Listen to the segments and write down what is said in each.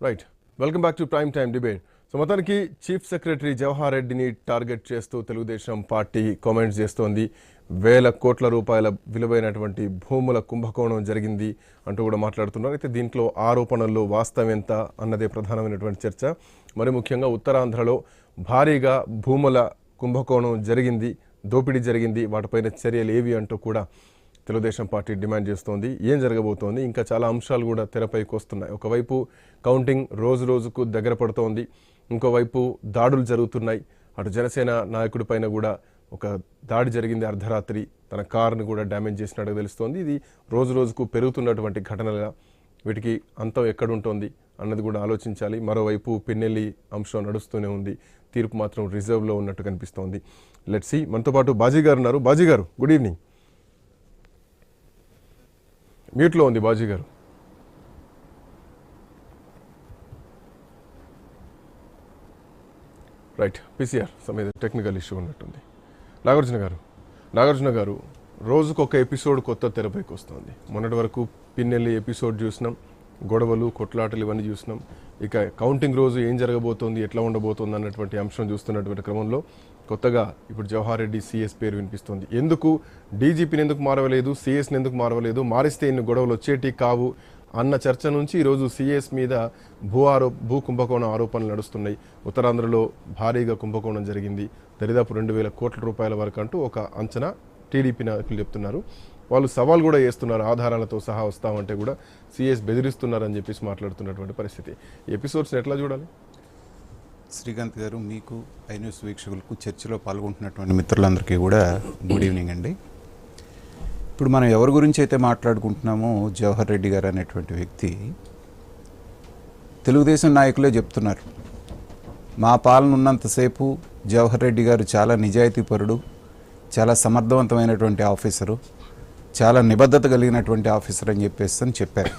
Right welcome back to prime time debate so మొత్తానికి chief secretary Jawahar రెడ్డిని target చేస్తూ Telugu Desam party comments చేస్తోంది. వేల కోట్ల రూపాయల విలువైనటువంటి భూముల కుంభకోణం జరిగింది అంటూ కూడా మాట్లాడుతున్నారు. అయితే దీంట్లో ఆరోపణల్లో వాస్తవం ఎంత అన్నదే ప్రధానమైనటువంటి చర్చ. మరి ముఖ్యంగా ఉత్తరాంధ్రలో భారీగా భూముల కుంభకోణం జరిగింది దోపిడీ జరిగింది వాటిపైన చర్యలు ఏవి అంటూ కూడా తెలుగుదేశం పార్టీ డిమాండ్ చేస్తోంది. ఏం జరగబోతోంది? ఇంకా చాలా అంశాలు కూడా తెరపైకి వస్తున్నాయి. ఒకవైపు కౌంటింగ్ రోజు రోజుకు దగ్గర పడుతోంది. ఇంకోవైపు దాడులు జరుగుతున్నాయి. అటు జనసేన నాయకుడి పైన కూడా ఒక దాడి జరిగింది అర్ధరాత్రి. తన కారును కూడా డ్యామేజ్ చేసినట్టుగా తెలుస్తోంది. ఇది రోజు రోజుకు పెరుగుతున్నటువంటి ఘటనల వీటికి అంతం ఎక్కడుంటోంది అన్నది కూడా ఆలోచించాలి. మరోవైపు పిన్నెల్లి అంశం నడుస్తూనే ఉంది. తీర్పు మాత్రం రిజర్వ్లో ఉన్నట్టు కనిపిస్తోంది. లెట్సీ మనతో పాటు బాజీ గారు ఉన్నారు. బాజీ గారు గుడ్ ఈవినింగ్ మ్యూట్లో ఉంది బాజీ గారు. రైట్ పీసీఆర్ సమేత టెక్నికల్ ఇష్యూ ఉన్నట్టుంది. నాగార్జున గారు నాగార్జున గారు రోజుకు ఒక ఎపిసోడ్ కొత్త తెరపైకి వస్తుంది. మొన్నటి వరకు పిన్నెల్లి ఎపిసోడ్ చూసినాం గొడవలు కొట్లాటలు ఇవన్నీ చూసినాం. ఇక కౌంటింగ్ రోజు ఏం జరగబోతోంది ఎట్లా ఉండబోతోంది అన్నటువంటి అంశం చూస్తున్నటువంటి క్రమంలో కొత్తగా ఇప్పుడు జవహర్ రెడ్డి సిఎస్ పేరు వినిపిస్తుంది. ఎందుకు? డీజీపీని ఎందుకు మారవలేదు? సిఎస్ని ఎందుకు మారవలేదు? మారిస్తే ఇన్ని గొడవలు వచ్చేటి కావు అన్న చర్చ నుంచి ఈరోజు సిఎస్ మీద భూ ఆరో భూ కుంభకోణం ఆరోపణలు నడుస్తున్నాయి. ఉత్తరాంధ్రలో భారీగా కుంభకోణం జరిగింది. దరిదాపు రెండు వేల కోట్ల రూపాయల వరకు అంటూ ఒక అంచనా టీడీపీ నాయకులు చెప్తున్నారు. వాళ్ళు సవాల్ కూడా చేస్తున్నారు ఆధారాలతో సహా వస్తామంటే కూడా సిఎస్ బెదిరిస్తున్నారని చెప్పేసి మాట్లాడుతున్నటువంటి పరిస్థితి. ఎపిసోడ్స్ని ఎట్లా చూడాలి? శ్రీకాంత్ గారు మీకు ఐన్యూస్ వీక్షకులకు చర్చలో పాల్గొంటున్నటువంటి మిత్రులందరికీ కూడా గుడ్ ఈవినింగ్ అండి. ఇప్పుడు మనం ఎవరి గురించి అయితే మాట్లాడుకుంటున్నామో జవహర్ రెడ్డి గారు అనేటువంటి వ్యక్తి తెలుగుదేశం నాయకులే చెప్తున్నారు. మా పాలన ఉన్నంతసేపు జవహర్ రెడ్డి గారు చాలా నిజాయితీపరుడు చాలా సమర్థవంతమైనటువంటి ఆఫీసరు చాలా నిబద్ధత కలిగినటువంటి ఆఫీసర్ అని చెప్పేసి అని చెప్పారు.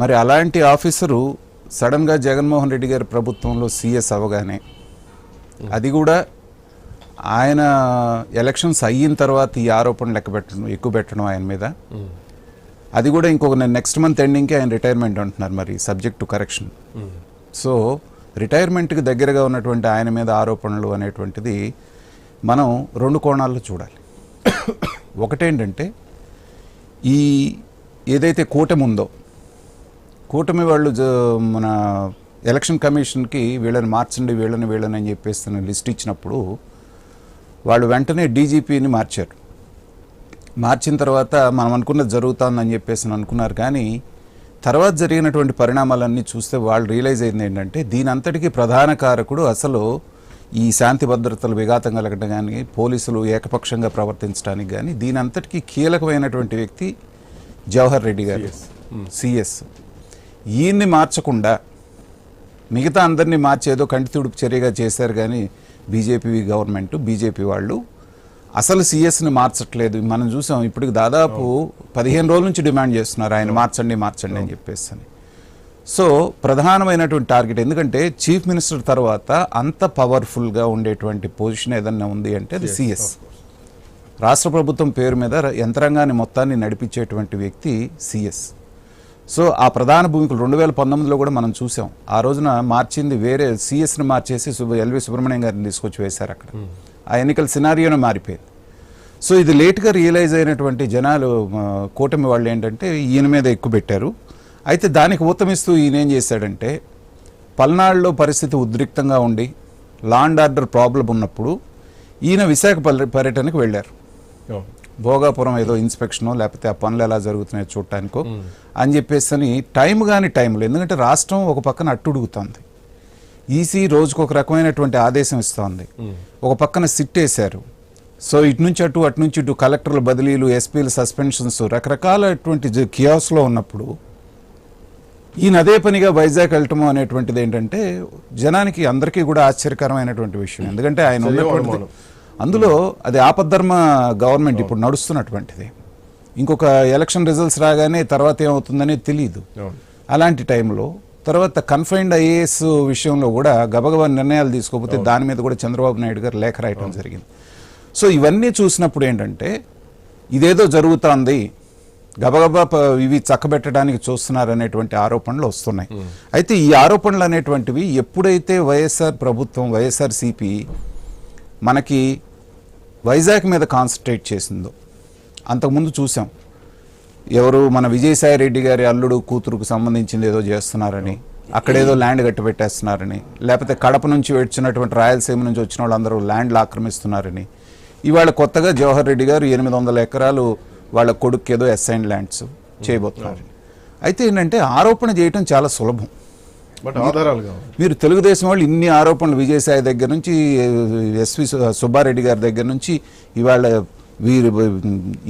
మరి అలాంటి ఆఫీసరు సడన్గా జగన్మోహన్ రెడ్డి గారి ప్రభుత్వంలో సీఎస్ అవగానే అది కూడా ఆయన ఎలక్షన్స్ అయిన తర్వాత ఈ ఆరోపణలు లెక్క పెట్టడం ఎక్కువ పెట్టడం ఆయన మీద. అది కూడా ఇంకొక నెక్స్ట్ మంత్ ఎండింగ్కి ఆయన రిటైర్మెంట్ అంటున్నారు మరి సబ్జెక్ట్ టు కరెక్షన్ సో రిటైర్మెంట్కి దగ్గరగా ఉన్నటువంటి ఆయన మీద ఆరోపణలు అనేటువంటిది మనం రెండు కోణాల్లో చూడాలి. ఒకటేంటంటే ఈ ఏదైతే కూటమి ఉందో కూటమి వాళ్ళు మన ఎలక్షన్ కమిషన్కి వీళ్ళని మార్చండి వీళ్ళని వీళ్ళని అని చెప్పేసి లిస్ట్ ఇచ్చినప్పుడు వాళ్ళు వెంటనే డీజీపీని మార్చారు. మార్చిన తర్వాత మనం అనుకున్నది జరుగుతుందని చెప్పేసి అని అనుకున్నారు. కానీ తర్వాత జరిగినటువంటి పరిణామాలన్నీ చూస్తే వాళ్ళు రియలైజ్ అయింది ఏంటంటే దీని అంతటికీ ప్రధాన కారకుడు అసలు ఈ శాంతి భద్రతలు విఘాతం కలగడం కానీ పోలీసులు ఏకపక్షంగా ప్రవర్తించడానికి కానీ దీని అంతటికీ కీలకమైనటువంటి వ్యక్తి జవహర్ రెడ్డి గారు. సిఎస్ ఈయన్ని మార్చకుండా మిగతా అందరినీ మార్చి ఏదో కంటి తుడుపు చర్యగా చేశారు కానీ బీజేపీ గవర్నమెంట్ బీజేపీ వాళ్ళు అసలు సిఎస్ని మార్చట్లేదు. మనం చూసాం ఇప్పటికి దాదాపు పదిహేను రోజుల నుంచి డిమాండ్ చేస్తున్నారు. ఆయన మార్చండి మార్చండి అని చెప్పేసి అని. సో ప్రధానమైనటువంటి టార్గెట్ ఎందుకంటే చీఫ్ మినిస్టర్ తర్వాత అంత పవర్ఫుల్గా ఉండేటువంటి పొజిషన్ ఏదన్నా ఉంది అంటే అది సిఎస్. రాష్ట్ర ప్రభుత్వం పేరు మీద యంత్రాంగాన్ని మొత్తాన్ని నడిపించేటువంటి వ్యక్తి సిఎస్. సో ఆ ప్రధాన భూమికలు రెండు వేల పంతొమ్మిదిలో కూడా మనం చూసాం. ఆ రోజున మార్చింది వేరే సిఎస్ని మార్చేసి ఎల్వి సుబ్రహ్మణ్యం గారిని తీసుకొచ్చి వేశారు అక్కడ. ఆ ఎన్నికల సినారియోనే మారిపోయింది. సో ఇది లేట్గా రియలైజ్ అయినటువంటి జనాలు కూటమి వాళ్ళు ఏంటంటే ఈయన మీద ఎక్కువ పెట్టారు అయితే దానికి ఊతమిస్తూ ఈయన ఏం చేశాడంటే పల్నాడులో పరిస్థితి ఉద్రిక్తంగా ఉండి లా అండ్ ఆర్డర్ ప్రాబ్లం ఉన్నప్పుడు ఈయన విశాఖ పర్య- పర్యటనకు వెళ్ళారు. భోగాపురం ఏదో ఇన్స్పెక్షనో లేకపోతే ఆ పనులు ఎలా జరుగుతున్నాయో చూడటానికో అని చెప్పేసి అని టైం కానీ టైంలో ఎందుకంటే రాష్ట్రం ఒక పక్కన అట్టుడుగుతుంది. ఈసీ రోజుకు ఒక రకమైనటువంటి ఆదేశం ఇస్తోంది. ఒక పక్కన సిట్ వేశారు. సో ఇటు నుంచి అటు అటు నుంచి ఇటు కలెక్టర్ల బదిలీలు ఎస్పీల సస్పెన్షన్స్ రకరకాలటువంటి కియాస్లో ఉన్నప్పుడు ఈయన అదే పనిగా వైజాగ్ వెళ్ళటం అనేటువంటిది ఏంటంటే జనానికి అందరికీ కూడా ఆశ్చర్యకరమైనటువంటి విషయం. ఎందుకంటే ఆయన ఉన్నటువంటిది అనుమానం. అందులో అది ఆపద్ధర్మ గవర్నమెంట్ ఇప్పుడు నడుస్తున్నటువంటిది. ఇంకొక ఎలక్షన్ రిజల్ట్స్ రాగానే తర్వాత ఏమవుతుందనే తెలియదు. అలాంటి టైంలో తర్వాత కన్ఫైన్డ్ ఐఏఎస్ విషయంలో కూడా గబగబా నిర్ణయాలు తీసుకోకపోతే దాని మీద కూడా చంద్రబాబు నాయుడు గారు లేఖ రాయటం జరిగింది. సో ఇవన్నీ చూసినప్పుడు ఏంటంటే ఇదేదో జరుగుతోంది. గబగబా ఇవి చక్కబెట్టడానికి చూస్తున్నారు అనేటువంటి ఆరోపణలు వస్తున్నాయి. అయితే ఈ ఆరోపణలు అనేటువంటివి ఎప్పుడైతే వైఎస్ఆర్ ప్రభుత్వం వైఎస్ఆర్ సిపి మనకి వైజాగ్ మీద కాన్సన్ట్రేట్ చేసిందో. అంతకుముందు చూసాం. ఎవరు మన విజయసాయి రెడ్డి గారి అల్లుడు కూతురుకు సంబంధించింది ఏదో చేస్తున్నారని అక్కడేదో ల్యాండ్ కట్టి పెట్టేస్తున్నారని లేకపోతే కడప నుంచి వచ్చినటువంటి రాయలసీమ నుంచి వచ్చిన వాళ్ళందరూ ల్యాండ్లు ఆక్రమిస్తున్నారని. ఇవాళ కొత్తగా జవహర్ రెడ్డి గారు ఎనిమిది వందల ఎకరాలు వాళ్ళ కొడుకు ఏదో ఎస్ఐన్ ల్యాండ్స్ చేయబోతున్నారు. అయితే ఏంటంటే ఆరోపణ చేయటం చాలా సులభం. బట్ మీరు తెలుగుదేశం వాళ్ళు ఇన్ని ఆరోపణలు విజయసాయి దగ్గర నుంచి ఎస్వి సుబ్బారెడ్డి గారి దగ్గర నుంచి ఇవాళ వీరు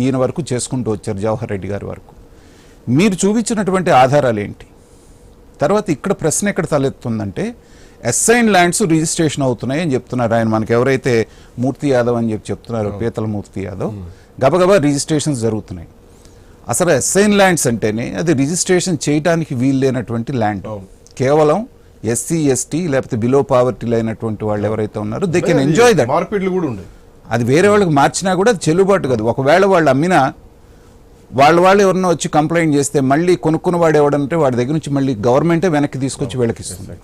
ఈయన వరకు చేసుకుంటూ వచ్చారు జవహర్ రెడ్డి గారి వరకు. మీరు చూపించినటువంటి ఆధారాలు ఏంటి? తర్వాత ఇక్కడ ప్రశ్న ఎక్కడ తలెత్తుందంటే ఎస్ఐన్ ల్యాండ్స్ రిజిస్ట్రేషన్ అవుతున్నాయి అని చెప్తున్నారు ఆయన. మనకి ఎవరైతే మూర్తి యాదవ్ అని చెప్పి చెప్తున్నారు పీతల మూర్తి యాదవ్ గబగబా రిజిస్ట్రేషన్స్ జరుగుతున్నాయి. అసలు ఎస్ఐన్ ల్యాండ్స్ అంటేనే అది రిజిస్ట్రేషన్ చేయడానికి వీలు లేనటువంటి ల్యాండ్. కేవలం ఎస్సీ ఎస్టీ లేకపోతే బిలో పావర్టీ అయినటువంటి వాళ్ళు ఎవరైతే ఉన్నారో దే కెన్ ఎంజాయ్ దట్ మార్పిడ్లు కూడా ఉండే అది వేరే వాళ్ళకి మార్చినా కూడా అది చెల్లుబాటు కాదు. ఒకవేళ వాళ్ళు అమ్మినా వాళ్ళ వాళ్ళు ఎవరన్నా వచ్చి కంప్లైంట్ చేస్తే మళ్ళీ కొనుక్కున్న వాడు ఎవడంటే వాడి దగ్గర నుంచి మళ్ళీ గవర్నమెంటే వెనక్కి తీసుకొచ్చి వీళ్ళకి ఇస్తుంది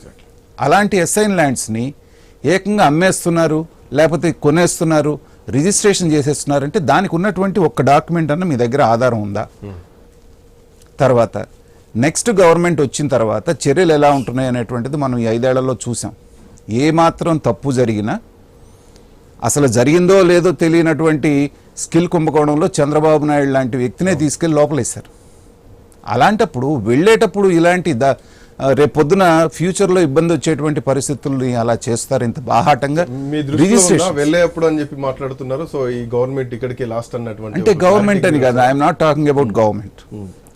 అలాంటి ఎస్ఐన్ ల్యాండ్స్ని ఏకంగా అమ్మేస్తున్నారు లేకపోతే కొనేస్తున్నారు రిజిస్ట్రేషన్ చేసేస్తున్నారంటే దానికి ఉన్నటువంటి ఒక్క డాక్యుమెంట్ అన్న మీ దగ్గర ఆధారం ఉందా? తర్వాత నెక్స్ట్ గవర్నమెంట్ వచ్చిన తర్వాత చర్యలు ఎలా ఉంటున్నాయి అనేటువంటిది మనం ఈ ఐదేళ్ళలో చూసాం ఏ మాత్రం తప్పు జరిగినా అసలు జరిగిందో లేదో తెలియనటువంటి స్కిల్ కుంభకోణంలో చంద్రబాబు నాయుడు లాంటి వ్యక్తినే తీసుకెళ్ళి లోపలేశారు. అలాంటప్పుడు వెళ్ళేటప్పుడు ఇలాంటి ద రేపు పొద్దున ఫ్యూచర్లో ఇబ్బంది వచ్చేటువంటి పరిస్థితుల్ని అలా చేస్తారు ఇంత బాహాటంగా? వెళ్ళేప్పుడు అని చెప్పి మాట్లాడుతున్నారు. సో ఈ గవర్నమెంట్ ఇక్కడికి లాస్ట్ అన్నటువంటి అంటే గవర్నమెంట్ అని కాదు. I'm not talking about government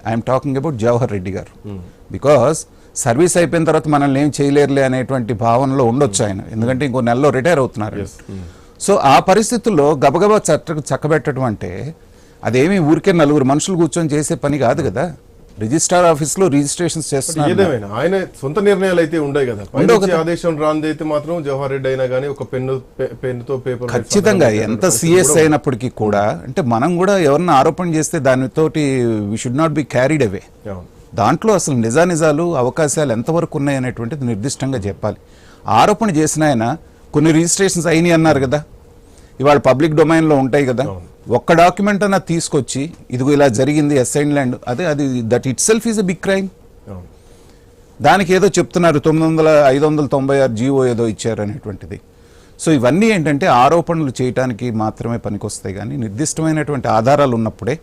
I'm talking about Jawahar Reddy గారు. బికాస్ సర్వీస్ అయిపోయిన తర్వాత మనల్ని ఏం చేయలేరులే అనేటువంటి భావనలో ఉండొచ్చు ఆయన. ఎందుకంటే ఇంకో నెలలో రిటైర్ అవుతున్నారు Yes. Mm. సో ఆ పరిస్థితుల్లో గబగబా చట్ట చక్కబెట్టడం అంటే అదేమి ఊరికే నలుగురు మనుషులు కూర్చొని చేసే పని కాదు కదా. రిజిస్ట్రార్ ఆఫీస్లో రిజిస్ట్రేషన్స్ చేస్తున్నారు. ఏదేమైనా ఆయన సొంత నిర్ణయాలు అయితే ఉండే కదా. ఉండవు పైనుంచి కదా. ఆదేశం అయితే మాత్రం జవహర్ రెడ్డి అయినా కానీ ఒక పెన్ను పెన్నుతో పేపర్ ఖచ్చితంగా ఎంత సిఎస్ అయినప్పటికీ కూడా అంటే మనం కూడా ఎవరన్నా ఆరోపణ చేస్తే దానితోటి we should not be carried away దాంట్లో అసలు నిజానిజాలు అవకాశాలు ఎంతవరకు ఉన్నాయి అనేటువంటిది నిర్దిష్టంగా చెప్పాలి. ఆరోపణ చేసిన ఆయన కొన్ని రిజిస్ట్రేషన్స్ అయినాయి అన్నారు కదా. ఇవాళ పబ్లిక్ డొమైన్లో ఉంటాయి కదా. ఒక్క డాక్యుమెంట్ అన్న తీసుకొచ్చి ఇదిగో ఇలా జరిగింది ఎస్ఐన్ ల్యాండ్ అదే అది that itself is a big crime. దానికి ఏదో చెప్తున్నారు తొమ్మిది వందల ఐదు వందల తొంభై ఆరు జీవో ఏదో ఇచ్చారు అనేటువంటిది. సో ఇవన్నీ ఏంటంటే ఆరోపణలు చేయటానికి మాత్రమే పనికొస్తాయి కానీ నిర్దిష్టమైనటువంటి ఆధారాలు ఉన్నప్పుడే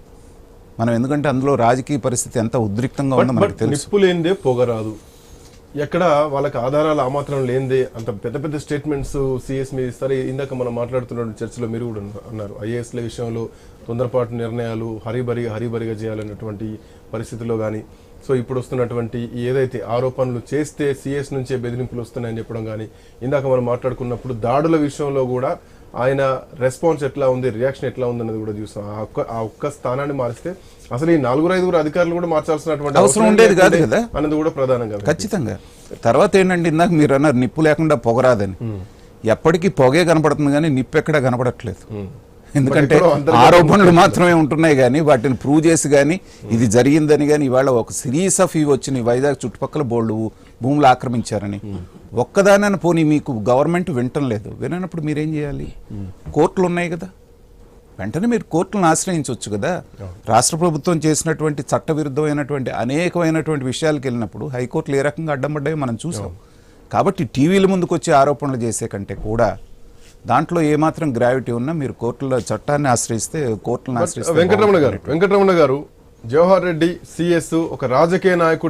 మనం ఎందుకంటే అందులో రాజకీయ పరిస్థితి ఎంత ఉద్రిక్తంగా ఉందో మనకు తెలుసు. పొగరాదు ఎక్కడ వాళ్ళకి ఆధారాలు ఆ మాత్రం లేనిదే అంత పెద్ద పెద్ద స్టేట్మెంట్స్ సిఎస్ మీద ఇస్తారు. ఇందాక మనం మాట్లాడుతున్న చర్చలో మీరు కూడా అన్నారు. ఐఏఎస్ల విషయంలో తొందరపాటు నిర్ణయాలు హరిబరి హరిబరిగా చేయాలన్నటువంటి పరిస్థితిలో కానీ సో ఇప్పుడు వస్తున్నటువంటి ఏదైతే ఆరోపణలు చేస్తే సిఎస్ నుంచే బెదిరింపులు వస్తున్నాయని చెప్పడం కానీ ఇందాక మనం మాట్లాడుకున్నప్పుడు దాడుల విషయంలో కూడా ఆయన రెస్పాన్స్ ఎట్లా ఉంది రియాక్షన్ ఎట్లా ఉంది అన్నది కూడా చూస్తాం. ఆ ఒక్క ఆ ఒక్క స్థానాన్ని మారిస్తే అసలు ఈ నలుగురు ఐదుగురు అధికారులు కూడా మార్చాల్సినటువంటి అవసరం ఉండేది కాదు కదా. అన్నది కూడా ప్రధానంగా ఖచ్చితంగా. తర్వాత ఏంటంటే ఇందాక మీరు అన్నారు నిప్పు లేకుండా పొగరాదని. ఎప్పటికీ పొగే కనపడుతుంది కానీ నిప్పు ఎక్కడా కనపడట్లేదు ఎందుకంటే ఆరోపణలు మాత్రమే ఉంటున్నాయి కానీ వాటిని ప్రూవ్ చేసి కానీ ఇది జరిగిందని కానీ ఇవాళ ఒక సిరీస్ ఆఫ్ ఇవి వచ్చినాయి. వైజాగ్ చుట్టుపక్కల బోర్డు భూములు ఆక్రమించారని. ఒక్కదానని పోనీ మీకు గవర్నమెంట్ వినటం లేదు. విననప్పుడు మీరేం చేయాలి? కోర్టులు ఉన్నాయి కదా. వెంటనే మీరు కోర్టులను ఆశ్రయించవచ్చు కదా. రాష్ట్ర ప్రభుత్వం చేసినటువంటి చట్టవిరుద్ధమైనటువంటి అనేకమైనటువంటి విషయాలకు వెళ్ళినప్పుడు హైకోర్టులు ఏ రకంగా అడ్డం పడ్డాయో మనం చూసాం. కాబట్టి టీవీల ముందుకు వచ్చి ఆరోపణలు చేసే కంటే కూడా దాంట్లో ఏమాత్రం గ్రావిటీ ఉన్నా మీరు కోర్టులో చట్టాన్ని ఆశ్రయిస్తే కోర్టులను ఆశ్రయిస్తే వెంకటరమణ గారు. వెంకటరమణ గారు జవహర్ రెడ్డి సిఎస్ ఒక రాజకీయ నాయకుడు